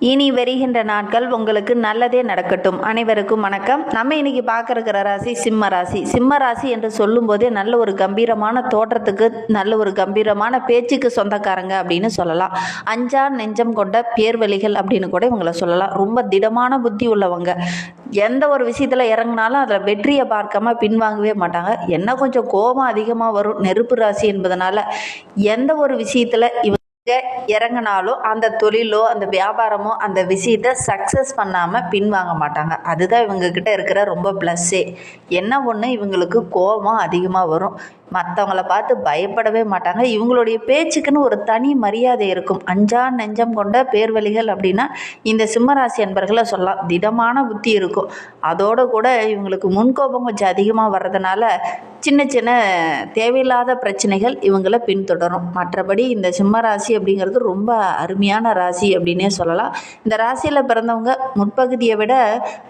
இனி வருகின்ற நாட்கள் உங்களுக்கு நல்லதே நடக்கட்டும். அனைவருக்கும் வணக்கம். நம்ம இன்னைக்கு பார்க்க ராசி சிம்ம ராசி. சிம்ம ராசி என்று சொல்லும்போதே நல்ல ஒரு கம்பீரமான தோற்றத்துக்கு நல்ல ஒரு கம்பீரமான பேச்சுக்கு சொந்தக்காரங்க அப்படின்னு சொல்லலாம். அஞ்சா நெஞ்சம் கொண்ட பேர்வழிகள் அப்படின்னு கூட இவங்களை சொல்லலாம். ரொம்ப திடமான புத்தி உள்ளவங்க. எந்த ஒரு விஷயத்தில் இறங்குனாலும் அதில் வெற்றியை பார்க்காம பின்வாங்கவே மாட்டாங்க. என்ன கொஞ்சம் கோபம் அதிகமாக வரும். நெருப்பு ராசி என்பதனால எந்த ஒரு விஷயத்தில் இவ இறங்கினாலும் அந்த தொழிலோ அந்த வியாபாரமோ அந்த விஷயத்தை சக்ஸஸ் பண்ணாமல் பின்வாங்க மாட்டாங்க. அதுதான் இவங்கக்கிட்ட இருக்கிற ரொம்ப ப்ளஸ்ஸே என்ன ஒன்று இவங்களுக்கு கோபம் அதிகமாக வரும். மற்றவங்கள பார்த்து பயப்படவே மாட்டாங்க. இவங்களுடைய பேச்சுக்குன்னு ஒரு தனி மரியாதை இருக்கும். அஞ்சா நெஞ்சம் கொண்ட பேர்வழிகள் அப்படின்னா இந்த சிம்மராசி அன்பர்களை சொல்லலாம். திடமான புத்தி இருக்கும். அதோடு கூட இவங்களுக்கு முன்கோபம் கொஞ்சம் அதிகமாக வர்றதுனால சின்ன சின்ன தேவையில்லாத பிரச்சனைகள் இவங்களை பின்தொடரும். மற்றபடி இந்த சிம்மராசி அப்படிங்கிறது ரொம்ப அருமையான ராசி அப்படின்னே சொல்லலாம். இந்த ராசியில் பிறந்தவங்க முற்பகுதியை விட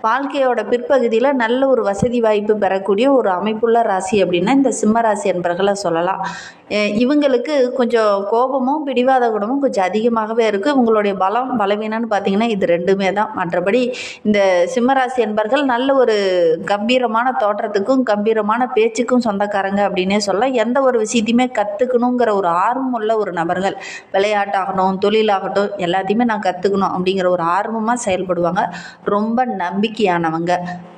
வாழ்க்கையோட பிற்பகுதியில் நல்ல ஒரு வசதி வாய்ப்பு பெறக்கூடிய ஒரு அமைப்புள்ள ராசி அப்படின்னா இந்த சிம்ம ராசி என்பர்களை சொல்லலாம். இவங்களுக்கு கொஞ்சம் கோபமும் பிடிவாத குணமும் கொஞ்சம் அதிகமாகவே இருக்குது இவங்களுடைய பலம் பலவீனம்னு பார்த்தீங்கன்னா இது ரெண்டுமே தான். மற்றபடி இந்த சிம்மராசி என்பர்கள் நல்ல ஒரு கம்பீரமான தோற்றத்துக்கும் கம்பீரமான பேச்சுக்கும் சொந்தக்காரங்க அப்படின்னே சொல்லலாம். எந்த ஒரு விஷயத்தையுமே கற்றுக்கணுங்கிற ஒரு ஆர்வம் உள்ள ஒரு நபர்கள். விளையாட்டாகட்டும் தொழிலாகட்டும் எல்லாத்தையுமே நான் கற்றுக்கணும் அப்படிங்கிற ஒரு ஆர்வமாக செயல்படுவாங்க. ரொம்ப நம்பிக்கையானவங்க.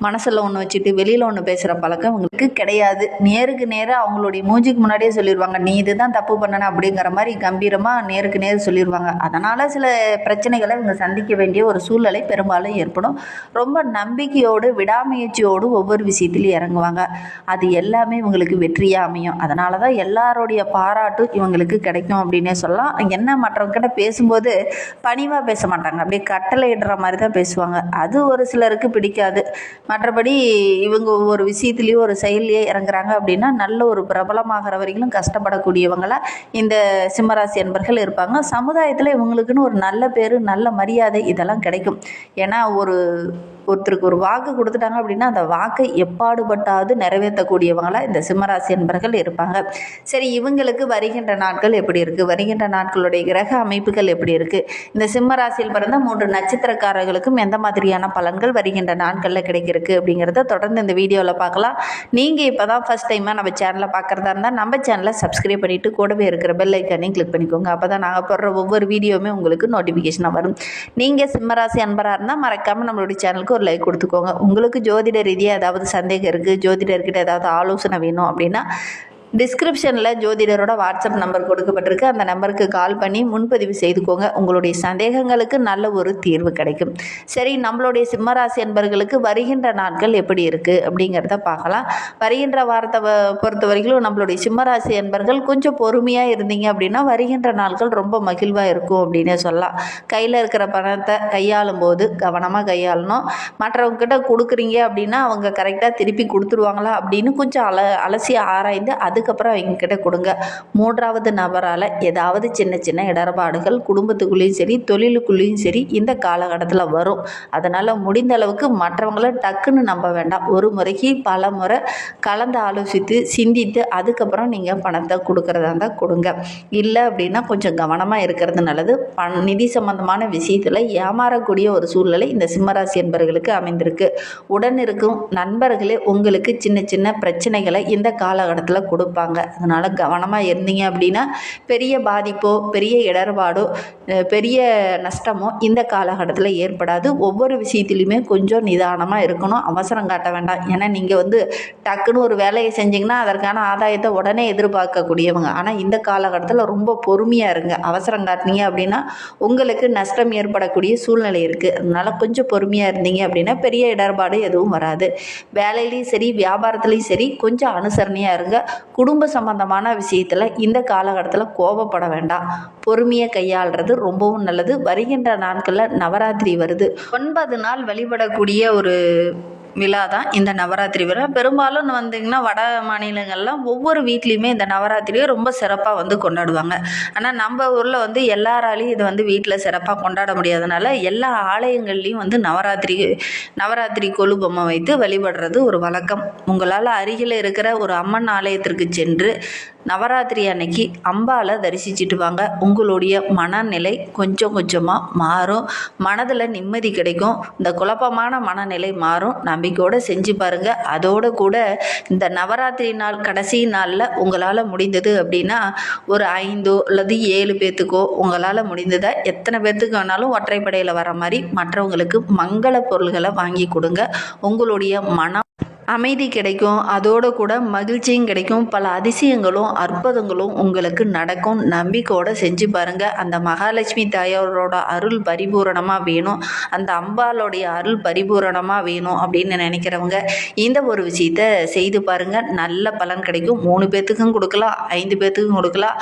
மனசில் ஒன்று வச்சுட்டு வெளியில் ஒன்று பேசுகிற பழக்கம் அவங்களுக்கு கிடையாது. நேருக்கு நேராக அவங்களுடைய மூஞ்சிக்கு முன்னாடியே சொல்லிடுவாங்க நீ இதுதான் தப்பு பண்ணன அப்படிங்கிற மாதிரி கம்பீரமாக நேருக்கு நேர் சொல்லிடுவாங்க அதனால் சில பிரச்சனைகளை இவங்க சந்திக்க வேண்டிய ஒரு சூழ்நிலை பெரும்பாலும் ஏற்படும். ரொம்ப நம்பிக்கையோடு விடாமுயற்சியோடு ஒவ்வொரு விஷயத்திலையும் இறங்குவாங்க. அது எல்லாமே இவங்களுக்கு வெற்றியாக அமையும். அதனால தான் எல்லாருடைய பாராட்டும் இவங்களுக்கு கிடைக்கும் அப்படின்னே சொல்லலாம். என்ன மற்றவங்ககிட்ட பேசும்போது பணிவாக பேச மாட்டாங்க. அப்படியே கட்டளை இடுற மாதிரி தான் பேசுவாங்க. அது ஒரு சிலருக்கு பிடிக்காது. மற்றபடி இவங்க ஒவ்வொரு விஷயத்துலேயும் ஒரு செயல்லையே இறங்குறாங்க அப்படின்னா நல்ல ஒரு பிரபலமாகிற வரைக்கும் கஷ்டப்படக்கூடியவங்களா இந்த சிம்மராசி என்பர்கள் இருப்பாங்க. சமுதாயத்தில் இவங்களுக்குன்னு ஒரு நல்ல பேர் நல்ல மரியாதை இதெல்லாம் கிடைக்கும். ஏன்னா ஒரு ஒருத்தருக்கு ஒரு வாக்கு கொடுத்துட்டாங்க அப்படின்னா அந்த வாக்கை எப்பாடுபட்டாவது நிறைவேற்றக்கூடியவங்களாக இந்த சிம்மராசி என்பர்கள் இருப்பாங்க. சரி இவங்களுக்கு வருகின்ற நாட்கள் எப்படி இருக்குது வருகின்ற நாட்களுடைய கிரக அமைப்புகள் எப்படி இருக்குது இந்த சிம்மராசியில் பிறந்த மூன்று நட்சத்திரக்காரர்களுக்கும் எந்த மாதிரியான பலன்கள் வருகின்ற நாட்களில் கிடைக்கிறதுக்கு அப்படிங்கிறத தொடர்ந்து இந்த வீடியோவில் பார்க்கலாம். நீங்கள் இப்போ தான் ஃபஸ்ட் டைமாக நம்ம சேனலை பார்க்குறதா இருந்தால் நம்ம சேனலை சப்ஸ்கிரைப் பண்ணிவிட்டு கூடவே இருக்கிற பெல் ஐக்கானையும் கிளிக் பண்ணிக்கோங்க. அப்போ தான் நாங்கள் போடுற ஒவ்வொரு வீடியோவுமே உங்களுக்கு நோட்டிஃபிகேஷனாக வரும். நீங்கள் சிம்மராசி அன்பராக இருந்தால் மறக்காமல் நம்மளுடைய சேனலுக்கு ஒரு லைக் கொடுத்துக்கோங்க. உங்களுக்கு ஜோதிட ரீதியாக ஏதாவது சந்தேகம் இருக்குது ஜோதிடர்கிட்ட ஏதாவது ஆலோசனை வேணும் அப்படின்னா டிஸ்கிரிப்ஷனில் ஜோதிடரோட வாட்ஸ்அப் நம்பர் கொடுக்கப்பட்டிருக்கு. அந்த நம்பருக்கு கால் பண்ணி முன்பதிவு செய்துக்கோங்க. உங்களுடைய சந்தேகங்களுக்கு நல்ல ஒரு தீர்வு கிடைக்கும். சரி நம்மளுடைய சிம்மராசி என்பர்களுக்கு வருகின்ற நாட்கள் எப்படி இருக்குது அப்படிங்கிறத பார்க்கலாம். வருகின்ற வாரத்தை வ- பொறுத்த வரைக்கும் நம்மளுடைய சிம்மராசி என்பர்கள் கொஞ்சம் பொறுமையாக இருந்தீங்க அப்படின்னா வருகின்ற நாட்கள் ரொம்ப மகிழ்வாக இருக்கும் அப்படின்னே சொல்லலாம். கையில் இருக்கிற பணத்தை கையாளும் போது கவனமாக கையாளணும். மற்றவங்ககிட்ட கொடுக்குறீங்க அப்படின்னா அவங்க கரெக்டாக திருப்பி கொடுத்துருவாங்களா அப்படின்னு கொஞ்சம் அல அலசி ஆராய்ந்து அது அதுக்கப்புறம் அவங்க கிட்ட கொடுங்க. மூன்றாவது நபரால் ஏதாவது சின்ன சின்ன இடர்பாடுகள் குடும்பத்துக்குள்ளேயும் சரி தொழிலுக்குள்ளேயும் சரி இந்த காலகட்டத்தில் வரும். அதனால் முடிந்த அளவுக்கு மற்றவங்கள டக்குன்னு நம்ப வேண்டாம். ஒரு முறைக்கு பல முறை கலந்து ஆலோசித்து சிந்தித்து அதுக்கப்புறம் நீங்கள் பணத்தை கொடுக்குறதா இருந்தால் கொடுங்க. இல்லை அப்படின்னா கொஞ்சம் கவனமாக இருக்கிறது நல்லது. பண் நிதி சம்பந்தமான விஷயத்தில் ஏமாறக்கூடிய ஒரு சூழ்நிலை இந்த சிம்மராசி என்பவர்களுக்கு அமைந்திருக்கு. உடன் இருக்கும் நண்பர்களே உங்களுக்கு சின்ன சின்ன பிரச்சனைகளை இந்த காலகட்டத்தில் கொடுப்பாங்க. அதனால் கவனமாக இருந்தீங்க அப்படின்னா பெரிய பாதிப்போ பெரிய இடர்பாடோ பெரிய நஷ்டமோ இந்த காலகட்டத்தில் ஏற்படாது. ஒவ்வொரு விஷயத்துலையுமே கொஞ்சம் நிதானமாக இருக்கணும். அவசரம் காட்ட வேண்டாம். ஏன்னா நீங்கள் வந்து டக்குன்னு ஒரு வேலையை செஞ்சிங்கன்னா அதற்கான ஆதாயத்தை உடனே எதிர்பார்க்கக்கூடியவங்க. ஆனால் இந்த காலகட்டத்தில் ரொம்ப பொறுமையாக இருங்க. அவசரம் காட்டினீங்க அப்படின்னா உங்களுக்கு நஷ்டம் ஏற்படக்கூடிய சூழ்நிலை இருக்குது அதனால் கொஞ்சம் பொறுமையாக இருந்தீங்க அப்படின்னா பெரிய இடர்பாடு எதுவும் வராது. வேலையிலையும் சரி வியாபாரத்துலேயும் சரி கொஞ்சம் அனுசரணையாக இருங்க. குடும்ப சம்பந்தமான விஷயத்தில் இந்த காலகட்டத்தில் கோபப்பட வேண்டாம். பொறுமையை கையாளுறது ரொம்பவும் நல்லது. வருகின்ற நாட்களில் நவராத்திரி வருது. ஒன்பது நாள் வழிபடக்கூடிய ஒரு விழா தான் இந்த நவராத்திரி விழா. பெரும்பாலும் வந்தீங்கன்னா வட மாநிலங்கள்லாம் ஒவ்வொரு வீட்லேயுமே இந்த நவராத்திரியை ரொம்ப சிறப்பாக வந்து கொண்டாடுவாங்க. ஆனால் நம்ம ஊரில் வந்து எல்லாராலையும் இது வந்து வீட்டில் சிறப்பாக கொண்டாட முடியாதனால எல்லா ஆலயங்கள்லேயும் வந்து நவராத்திரி நவராத்திரி கொலு பொம்மை வைத்து வழிபடுறது ஒரு வழக்கம். உங்களால் அருகில் இருக்கிற ஒரு அம்மன் ஆலயத்திற்கு சென்று நவராத்திரி அன்னைக்கு அம்பாவை தரிசிச்சுட்டு வாங்க. உங்களுடைய மனநிலை கொஞ்சம் கொஞ்சமாக மாறும். மனதில் நிம்மதி கிடைக்கும். இந்த குழப்பமான மனநிலை மாறும். நம்பிக்கையோடு செஞ்சு பாருங்கள் அதோடு கூட இந்த நவராத்திரி நாள் கடைசி நாளில் உங்களால் முடிந்தது அப்படின்னா ஒரு ஐந்தோ அல்லது ஏழு பேர்த்துக்கோ உங்களால் முடிந்ததை எத்தனை பேர்த்துக்கு வேணாலும் ஒற்றைப்படையில் வர மாதிரி மற்றவங்களுக்கு மங்கள பொருள்களை வாங்கி கொடுங்க. உங்களுடைய மனம் அமைதி கிடைக்கும் அதோடு கூட மகிழ்ச்சியும் கிடைக்கும். பல அதிசயங்களும் அற்புதங்களும் உங்களுக்கு நடக்கும். நம்பிக்கையோடு செஞ்சு பாருங்கள் அந்த மகாலட்சுமி தாயாரோட அருள் பரிபூரணமாக வேணும். அந்த அம்பாளுடைய அருள் பரிபூரணமாக வேணும் அப்படின்னு நினைக்கிறவங்க இந்த ஒரு விஷயத்த செய்து பாருங்கள் நல்ல பலன் கிடைக்கும். மூணு பேர்த்துக்கும் கொடுக்கலாம் ஐந்து பேர்த்துக்கும் கொடுக்கலாம்.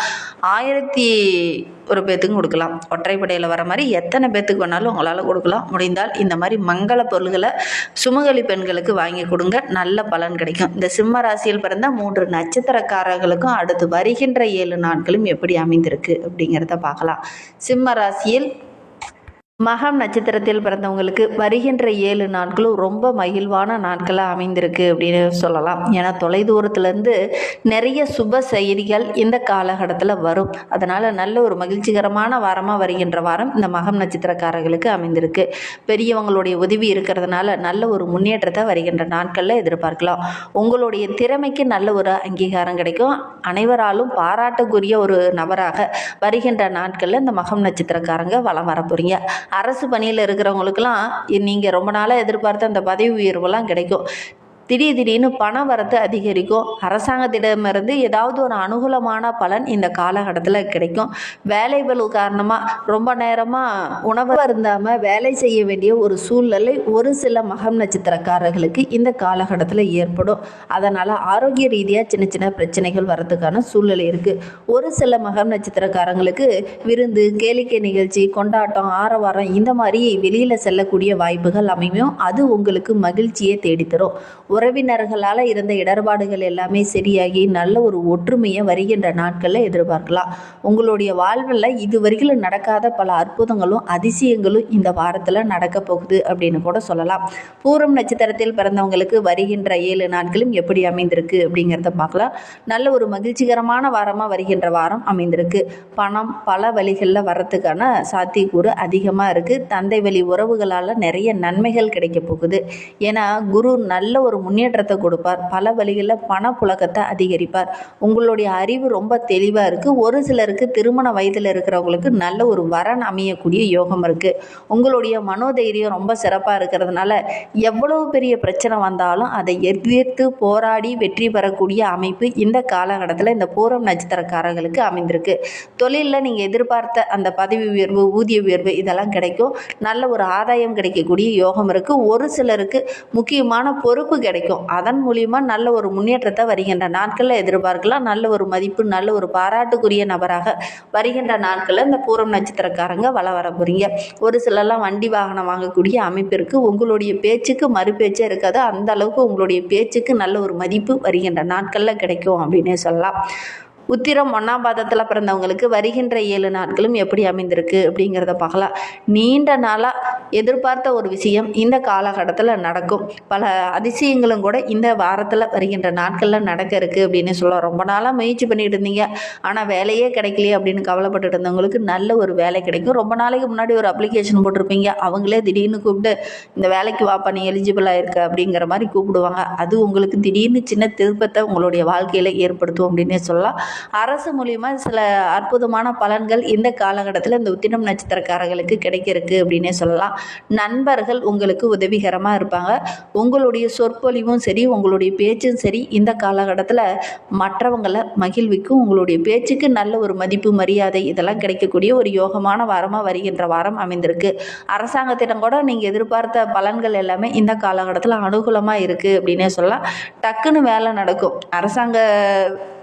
ஆயிரத்தி ஒரு பேத்துக்கும் கொடுக்கலாம். ஒற்றைப்படையில் வர மாதிரி எத்தனை பேர்த்துக்கு வேணாலும் உங்களால் கொடுக்கலாம். முடிந்தால் இந்த மாதிரி மங்கள பொருள்களை சுமகலி பெண்களுக்கு வாங்கி கொடுங்க. நல்ல பலன் கிடைக்கும். இந்த சிம்ம ராசியில் பிறந்த மூன்று நட்சத்திரக்காரர்களுக்கும் அடுத்து வருகின்ற ஏழு நாட்களும் எப்படி அமைந்திருக்கு அப்படிங்கிறத பார்க்கலாம். சிம்ம ராசியில் மகம் நட்சத்திரத்தில் பிறந்தவங்களுக்கு வருகின்ற ஏழு நாட்களும் ரொம்ப மகிழ்வான நாட்களாக அமைந்திருக்கு அப்படின்னு சொல்லலாம். ஏன்னா தொலைதூரத்துலேருந்து நிறைய சுப செய்திகள் இந்த காலகட்டத்தில் வரும். அதனால் நல்ல ஒரு மகிழ்ச்சிகரமான வாரமாக வருகின்ற வாரம் இந்த மகம் நட்சத்திரக்காரர்களுக்கு அமைந்திருக்கு. பெரியவங்களுடைய உதவி இருக்கிறதுனால நல்ல ஒரு முன்னேற்றத்தை வருகின்ற நாட்களில் எதிர்பார்க்கலாம். உங்களுடைய திறமைக்கு நல்ல ஒரு அங்கீகாரம் கிடைக்கும். அனைவராலும் பாராட்டுக்குரிய ஒரு நபராக வருகின்ற நாட்களில் இந்த மகம் நட்சத்திரக்காரங்க வளம் வர போகிறீங்க அரசு பணியில் இருக்கிறவங்களுக்கெல்லாம் நீங்கள் ரொம்ப நாளாக எதிர்பார்த்த அந்த பதவி உயர்வெல்லாம் கிடைக்கும். திடீர் திடீர்னு பண வரத்து அதிகரிக்கும். அரசாங்கத்திடமிருந்து ஏதாவது ஒரு அனுகூலமான பலன் இந்த காலகட்டத்தில் கிடைக்கும். வேலை பளு காரணமாக ரொம்ப நேரமாக உணவு இருந்தாமல் வேலை செய்ய வேண்டிய ஒரு சூழ்நிலை ஒரு சில மகம் நட்சத்திரக்காரர்களுக்கு இந்த காலகட்டத்தில் ஏற்படும். அதனால் ஆரோக்கிய ரீதியாக சின்ன சின்ன பிரச்சனைகள் வரதுக்கான சூழ்நிலை இருக்குது ஒரு சில மகம் நட்சத்திரக்காரங்களுக்கு விருந்து கேளிக்கை நிகழ்ச்சி கொண்டாட்டம் ஆரவாரம் இந்த மாதிரி வெளியில் செல்லக்கூடிய வாய்ப்புகள் அமையும். அது உங்களுக்கு மகிழ்ச்சியை தேடித்தரும். உறவினர்களால் இருந்த இடர்பாடுகள் எல்லாமே சரியாகி நல்ல ஒரு ஒற்றுமையை வருகின்ற நாட்களில் எதிர்பார்க்கலாம். உங்களுடைய வாழ்வில் இதுவரைக்கும் நடக்காத பல அற்புதங்களும் அதிசயங்களும் இந்த வாரத்தில் நடக்க போகுது அப்படின்னு கூட சொல்லலாம். பூரம் நட்சத்திரத்தில் பிறந்தவங்களுக்கு வருகின்ற ஏழு நாட்களும் எப்படி அமைந்திருக்கு அப்படிங்கிறத பார்க்கலாம். நல்ல ஒரு மகிழ்ச்சிகரமான வாரமாக வருகின்ற வாரம் அமைந்திருக்கு. பணம் பல வழிகளில் வர்றதுக்கான சாத்தியக்கூறு அதிகமாக இருக்குது தந்தை வழி உறவுகளால் நிறைய நன்மைகள் கிடைக்க போகுது. ஏன்னா குரு நல்ல ஒரு முன்னேற்றத்தை கொடுப்பார். பல வழிகளில் பணப்புழக்கத்தை அதிகரிப்பார். உங்களுடைய அறிவு ரொம்ப தெளிவாக இருக்குது ஒரு சிலருக்கு திருமண வயதில் இருக்கிறவங்களுக்கு நல்ல ஒரு வரன் அமையக்கூடிய யோகம் இருக்குது உங்களுடைய மனோதைரியம் ரொம்ப சிறப்பாக இருக்கிறதுனால எவ்வளவு பெரிய பிரச்சனை வந்தாலும் அதை எதிர்த்து போராடி வெற்றி பெறக்கூடிய அமைப்பு இந்த காலகட்டத்தில் இந்த பூரம் நட்சத்திரக்காரர்களுக்கு அமைந்திருக்கு. தொழிலில் நீங்கள் எதிர்பார்த்த அந்த பதவி உயர்வு ஊதிய உயர்வு இதெல்லாம் கிடைக்கும். நல்ல ஒரு ஆதாயம் கிடைக்கக்கூடிய யோகம் இருக்குது ஒரு சிலருக்கு முக்கியமான பொறுப்பு கிடைக்கும். கிடைக்கும். அதன் மூலியமாக நல்ல ஒரு முன்னேற்றத்தை வருகின்ற நாட்களில் எதிர்பார்க்கலாம். நல்ல ஒரு மதிப்பு நல்ல ஒரு பாராட்டுக்குரிய நபராக வருகின்ற நாட்களில் இந்த பூரம் நட்சத்திரக்காரங்க வள வர போகிறீங்க ஒரு சிலர்லாம் வண்டி வாகனம் வாங்கக்கூடிய அமைப்பு இருக்குது உங்களுடைய பேச்சுக்கு மறுபேச்சே இருக்காது. அந்த அளவுக்கு உங்களுடைய பேச்சுக்கு நல்ல ஒரு மதிப்பு வருகின்ற நாட்களில் கிடைக்கும் அப்படின்னே சொல்லலாம். உத்திரம் ஒன்றாம் பாதத்தில் பிறந்தவங்களுக்கு வருகின்ற ஏழு நாட்களும் எப்படி அமைந்திருக்கு அப்படிங்கிறத பார்க்கலாம். நீண்ட நாளாக எதிர்பார்த்த ஒரு விஷயம் இந்த காலகட்டத்தில் நடக்கும். பல அதிசயங்களும் கூட இந்த வாரத்தில் வருகின்ற நாட்களில் நடக்க இருக்குது அப்படின்னு சொல்லலாம். ரொம்ப நாளாக முயற்சி பண்ணிட்டு இருந்தீங்க. ஆனால் வேலையே கிடைக்கலையே அப்படின்னு கவலைப்பட்டு இருந்தவங்களுக்கு நல்ல ஒரு வேலை கிடைக்கும். ரொம்ப நாளைக்கு முன்னாடி ஒரு அப்ளிகேஷன் போட்டிருப்பீங்க. அவங்களே திடீர்னு கூப்பிட்டு இந்த வேலைக்கு வாப்பா நீ எலிஜிபிளாக இருக்க அப்படிங்கிற மாதிரி கூப்பிடுவாங்க. அது உங்களுக்கு திடீர்னு சின்ன திருப்பத்தை உங்களுடைய வாழ்க்கையில் ஏற்படுத்தும் அப்படின்னே சொல்லலாம். அரசு மூலியமாக சில அற்புதமான பலன்கள் இந்த காலகட்டத்தில் இந்த உத்திரம் நட்சத்திரக்காரர்களுக்கு கிடைக்கிறதுக்கு அப்படின்னே சொல்லலாம். நண்பர்கள் உங்களுக்கு உதவிகரமாக இருப்பாங்க. உங்களுடைய சொற்பொழிவும் சரி உங்களுடைய பேச்சும் சரி இந்த காலகட்டத்தில் மற்றவங்களை மகிழ்விக்கும். உங்களுடைய பேச்சுக்கு நல்ல ஒரு மதிப்பு மரியாதை இதெல்லாம் கிடைக்கக்கூடிய ஒரு யோகமான வாரமாக வருகின்ற வாரம் அமைந்திருக்கு. அரசாங்கத்திடம் கூட நீங்கள் எதிர்பார்த்த பலன்கள் எல்லாமே இந்த காலகட்டத்தில் அனுகூலமாக இருக்குது அப்படின்னே சொல்லலாம். டக்குன்னு வேலை நடக்கும். அரசாங்க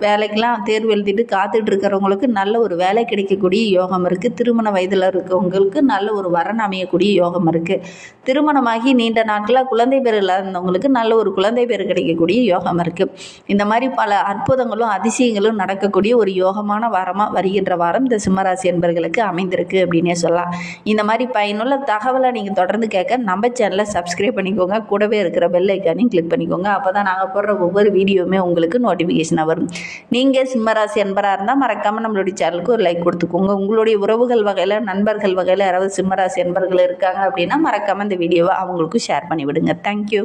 வேலைக்கெலாம் தேர்வு எழுதிட்டு காத்துட்டு இருக்கிறவங்களுக்கு நல்ல ஒரு வேலை கிடைக்கக்கூடிய யோகம் இருக்குது திருமண வயதில் இருக்கவங்களுக்கு நல்ல ஒரு வரன் அமையக்கூடிய யோகம் இருக்குது திருமணமாகி நீண்ட நாட்களாக குழந்தை பேர் இல்லாதவங்களுக்கு நல்ல ஒரு குழந்தை பேர் கிடைக்கக்கூடிய யோகம் இருக்குது இந்த மாதிரி பல அற்புதங்களும் அதிசயங்களும் நடக்கக்கூடிய ஒரு யோகமான வாரமாக வருகின்ற வாரம் இந்த சிம்மராசி என்பர்களுக்கு அமைந்திருக்கு அப்படின்னே சொல்லலாம். இந்த மாதிரி பயனுள்ள தகவலை நீங்கள் தொடர்ந்து கேட்க நம்ம சேனலை சப்ஸ்கிரைப் பண்ணிக்கோங்க. கூடவே இருக்கிற பெல் ஐக்கானையும் கிளிக் பண்ணிக்கோங்க. அப்போ தான் நாங்கள் போடுற ஒவ்வொரு வீடியோவுமே உங்களுக்கு நோட்டிஃபிகேஷனாக வரும். நீங்கள் சிம்மராசி என்பராக இருந்தால் மறக்காமல் நம்மளுடைய சேனலுக்கு ஒரு லைக் கொடுத்துக்கோங்க. உங்களுடைய உறவுகள் வகையில் நண்பர்கள் வகையில் யாராவது சிம்மராசி அன்பர்கள் இருக்காங்க அப்படின்னா மறக்காமல் இந்த வீடியோவை அவங்களுக்கும் ஷேர் பண்ணிவிடுங்க. தேங்க்யூ